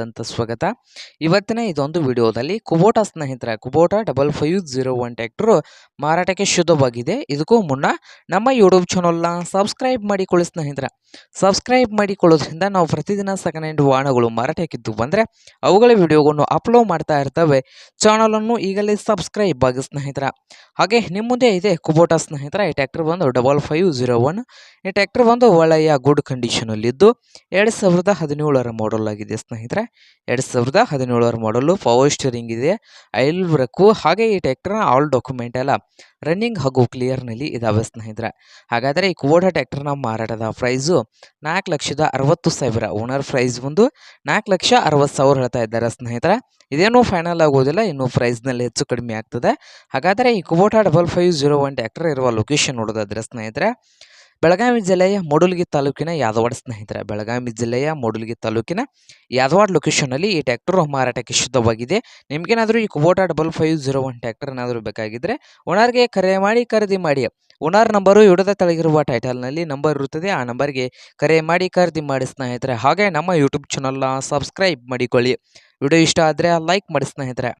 ಹಾರ್ದಿಕವಾದಂಥ ಸ್ವಾಗತ. ಇವತ್ತಿನ ಇದೊಂದು ವಿಡಿಯೋದಲ್ಲಿ ಕುಬೋಟ ಸ್ನೇಹಿತರ Kubota double five zero one tractor ಮಾರಾಟಕ್ಕೆ ಶುದ್ಧವಾಗಿದೆ. ಇದಕ್ಕೂ ಮುನ್ನ ನಮ್ಮ ಯೂಟ್ಯೂಬ್ ಚಾನಲ್ನ ಸಬ್ಸ್ಕ್ರೈಬ್ ಮಾಡಿಕೊಳ್ಳಿ ಸ್ನೇಹಿತರೆ. ಸಬ್ಸ್ಕ್ರೈಬ್ ಮಾಡಿಕೊಳ್ಳೋದ್ರಿಂದ ನಾವು ಪ್ರತಿದಿನ ಸೆಕೆಂಡ್ ಹ್ಯಾಂಡ್ ವಾಹನಗಳು ಮಾರಾಟಕ್ಕಿದ್ದು ಬಂದರೆ ಅವುಗಳ ವಿಡಿಯೋಗಳನ್ನು ಅಪ್ಲೋಡ್ ಮಾಡ್ತಾ ಇರ್ತವೆ. ಚಾನಲನ್ನು ಈಗಲೇ ಸಬ್ಸ್ಕ್ರೈಬ್ ಆಗಿ ಸ್ನೇಹಿತರ. ಹಾಗೆ ನಿಮ್ಮ ಮುಂದೆ ಇದೆ ಕುಬೋಟ ಸ್ನೇಹಿತರ. ಈ ಟ್ಯಾಕ್ಟರ್ ಬಂದು ಡಬಲ್ ಫೈವ್ ಜೀರೋ ಒನ್ ಈ ಟ್ಯಾಕ್ಟರ್ ಬಂದು ಒಳ್ಳೆಯ ಗುಡ್ ಕಂಡೀಷನಲ್ಲಿದ್ದು ಎರಡು ಸಾವಿರದ ಹದಿನೇಳರ ಮಾಡಲ್ ಆಗಿದೆ ಸ್ನೇಹಿತರೆ. ಎರಡು ಸಾವಿರದ ಹದಿನೇಳರ ಮಾಡಲು ಪವರ್ ಸ್ಟೀರಿಂಗ್ ಇದೆ ಐಲ್ ಬ್ರಕು ಹಾಗೆ ಈ ಟ್ಯಾಕ್ಟರ್ನ ಆಲ್ ಡಾಕ್ಯುಮೆಂಟ್ ಎಲ್ಲ ರನ್ನಿಂಗ್ ಹಾಗೂ ಕ್ಲಿಯರ್ನಲ್ಲಿ ಇದಾವೆ ಸ್ನೇಹಿತರೆ. ಹಾಗಾದರೆ ಈ ಕುವೋಡ ಟ್ಯಾಕ್ಟರ್ನ ಮಾರಾಟದ ಪ್ರೈಸು ನಾಲ್ಕು ಲಕ್ಷದ ಅರವತ್ತು ಸಾವಿರ. ಓನರ್ ಪ್ರೈಸ್ ಬಂದು ನಾಲ್ಕು ಲಕ್ಷ ಅರವತ್ತು ಸಾವಿರ ಹೇಳ್ತಾ ಇದ್ದಾರೆ ಸ್ನೇಹಿತರೆ. ಇದೇನೂ ಫೈನಲ್ ಆಗೋದಿಲ್ಲ, ಇನ್ನು ಪ್ರೈಸ್ನಲ್ಲಿ ಹೆಚ್ಚು ಕಡಿಮೆ ಆಗ್ತದೆ. ಹಾಗಾದರೆ ಈ Kubota double five zero one tractor ಇರುವ ಲೊಕೇಶನ್ ನೋಡೋದಾದ್ರೆ ಸ್ನೇಹಿತರೆ ಬೆಳಗಾವಿ ಜಿಲ್ಲೆಯ ಮೂಡಲಗಿ ತಾಲೂಕಿನ ಯಾದವಾಡ ಸ್ನೇಹಿತರೆ, ಬೆಳಗಾವಿ ಜಿಲ್ಲೆಯ ಮೂಡಲಗಿ ತಾಲೂಕಿನ ಯಾದವಾಡ ಲೊಕೇಶನಲ್ಲಿ ಈ ಟ್ಯಾಕ್ಟರ್ ಮಾರಾಟಕ್ಕೆ ಶುದ್ಧವಾಗಿದೆ. ನಿಮ್ಗೇನಾದರೂ ಈ Kubota double five zero one tractor ಏನಾದರೂ ಬೇಕಾಗಿದ್ದರೆ ಓನರ್ಗೆ ಕರೆ ಮಾಡಿ, ಖರೀದಿ ಮಾಡಿ. ಓನರ್ ನಂಬರು ಇಡದ ತೆಳಗಿರುವ ಟೈಟಲ್ನಲ್ಲಿ ನಂಬರ್ ಇರುತ್ತದೆ. ಆ ನಂಬರ್ಗೆ ಕರೆ ಮಾಡಿ, ಖರೀದಿ ಮಾಡಿ ಸ್ನೇಹಿತರೆ. ಹಾಗೆ ನಮ್ಮ ಯೂಟ್ಯೂಬ್ ಚಾನಲ್ನ ಸಬ್ಸ್ಕ್ರೈಬ್ ಮಾಡಿಕೊಳ್ಳಿ. ವಿಡಿಯೋ ಇಷ್ಟ ಆದರೆ ಲೈಕ್ ಮಾಡಿ ಸ್ನೇಹಿತರೆ.